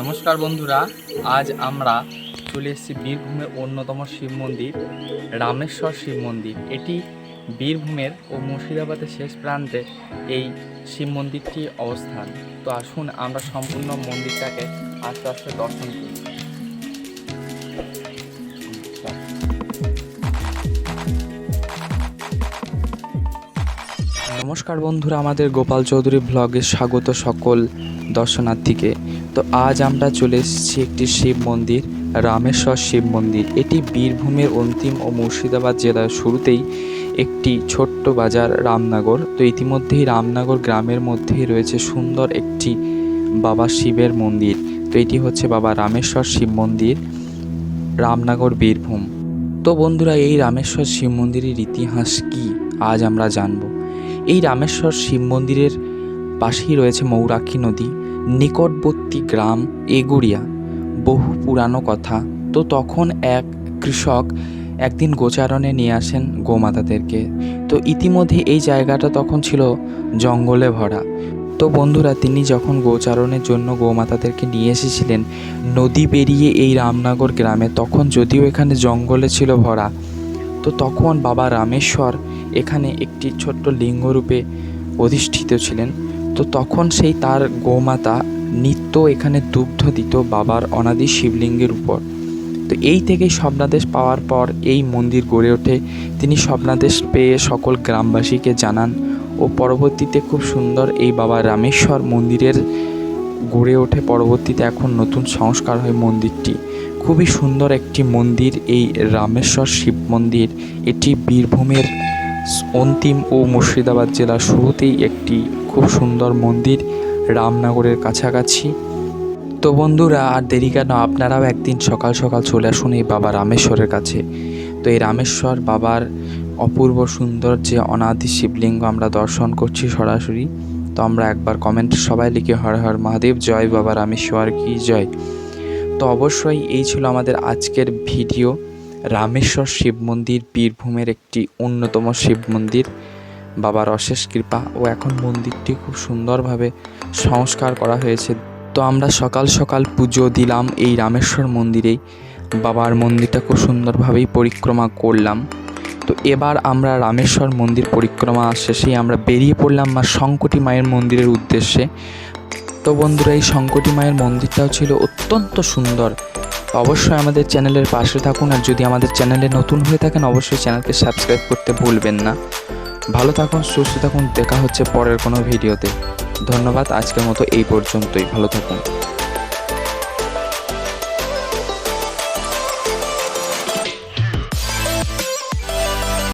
নমস্কার বন্ধুরা, আজ আমরা চলে এসেছি বীরভূমের অন্যতম শিব মন্দির, রামেশ্বর শিব মন্দির। এটি বীরভূমের ও মুর্শিদাবাদের শেষ প্রান্তে এই শিব মন্দিরটি অবস্থান। তো আসুন আমরা সম্পূর্ণ মন্দিরটাকে আস্তে আস্তে দর্শন করি। নমস্কার বন্ধুরা, আমাদের গোপাল চৌধুরী ব্লগে স্বাগত সকল দর্শনার্থীকে। তো আজ আমরা চলে এসেছি একটি শিব মন্দির, রামেশ্বর শিব মন্দির। এটি বীরভূমের অন্তিম ও মুর্শিদাবাদ জেলার শুরুতেই একটি ছোট্ট বাজার, রামনগর। তো ইতিমধ্যেই রামনগর গ্রামের মধ্যেই রয়েছে সুন্দর একটি বাবা শিবের মন্দির। তো এটি হচ্ছে বাবা রামেশ্বর শিব মন্দির, রামনগর বীরভূম। তো বন্ধুরা, এই রামেশ্বর শিব মন্দিরের ইতিহাস কি? আজ আমরা জানব। এই রামেশ্বর শিব মন্দিরের পাশেই রয়েছে মৌরাক্ষী নদী, নিকটবর্তী গ্রাম এগুড়িয়া বহু পুরানো কথা। তো তখন এক কৃষক একদিন গোচারণে নিয়ে আসেন গোমাতাদেরকে। তো ইতিমধ্যে এই জায়গাটা তখন ছিল জঙ্গলে ভরা। তো বন্ধুরা, তিনি যখন গোচারণের জন্য গোমাতাদেরকে নিয়ে এসেছিলেন, নদী পেরিয়ে এই রামনগর গ্রামে, তখন যদিও এখানে জঙ্গলে ছিল ভরা, তো তখন বাবা রামেশ্বর এখানে একটি ছোট্ট লিঙ্গরূপে অধিষ্ঠিত ছিলেন। তো তখন সেই তার গোমাতা নিত্য এখানে দুগ্ধ দিত বাবার অনাদি শিবলিঙ্গের উপর। তো এই থেকেই স্বপ্নাদেশ পাওয়ার পর এই মন্দির গড়ে ওঠে। তিনি স্বপ্নাদেশ পেয়ে সকল গ্রামবাসীকে জানান, ও পরবর্তীতে খুব সুন্দর এই বাবা রামেশ্বর মন্দিরের গড়ে ওঠে। পরবর্তীতে এখন নতুন সংস্কার হয় মন্দিরটি। খুবই সুন্দর একটি মন্দির এই রামেশ্বর শিব মন্দির। এটি বীরভূমের অন্তিম ও মুর্শিদাবাদ জেলার শুরুতেই একটি খুব সুন্দর মন্দির রামনগরের কাছাকাছি। তো বন্ধুরা, আর দেরি কেন? আপনারাও একদিন সকাল সকাল চলে আসুন এই বাবা রামেশ্বরের কাছে। তো এই রামেশ্বর বাবার অপূর্ব সুন্দর যে অনাদি শিবলিঙ্গ আমরা দর্শন করছি সরাসরি, তো আমরা একবার কমেন্ট সবাই লিখে হর হর মহাদেব, জয় বাবা রামেশ্বর, কি জয়? তো অবশ্যই এই ছিল আমাদের আজকের ভিডিও। রামেশ্বর শিব মন্দির বীরভূমের একটি অন্যতম শিব মন্দির। বাবার অশেষ কৃপা ও এখন মন্দিরটি খুব সুন্দরভাবে সংস্কার করা হয়েছে। তো আমরা সকাল সকাল পুজো দিলাম এই রামেশ্বর মন্দিরেই। বাবার মন্দিরটা খুব সুন্দরভাবেই পরিক্রমা করলাম। তো এবার আমরা রামেশ্বর মন্দির পরিক্রমা শেষেই আমরা বেরিয়ে পড়লাম মা শঙ্কটি মায়ের মন্দিরের উদ্দেশ্যে। তো বন্ধুরা, এই শঙ্কটি মায়ের মন্দিরটাও ছিল অত্যন্ত সুন্দর। অবশ্যই আমাদের চ্যানেলের পাশে থাকুন আর যদি আমাদের চ্যানেলে নতুন হয়ে থাকেন, অবশ্যই চ্যানেলকে সাবস্ক্রাইব করতে ভুলবেন না। ভালো থাকুন, সুস্থ থাকুন, দেখা হচ্ছে পরের কোনো ভিডিওতে। ধন্যবাদ, আজকের মতো এই পর্যন্তই। ভালো থাকুন।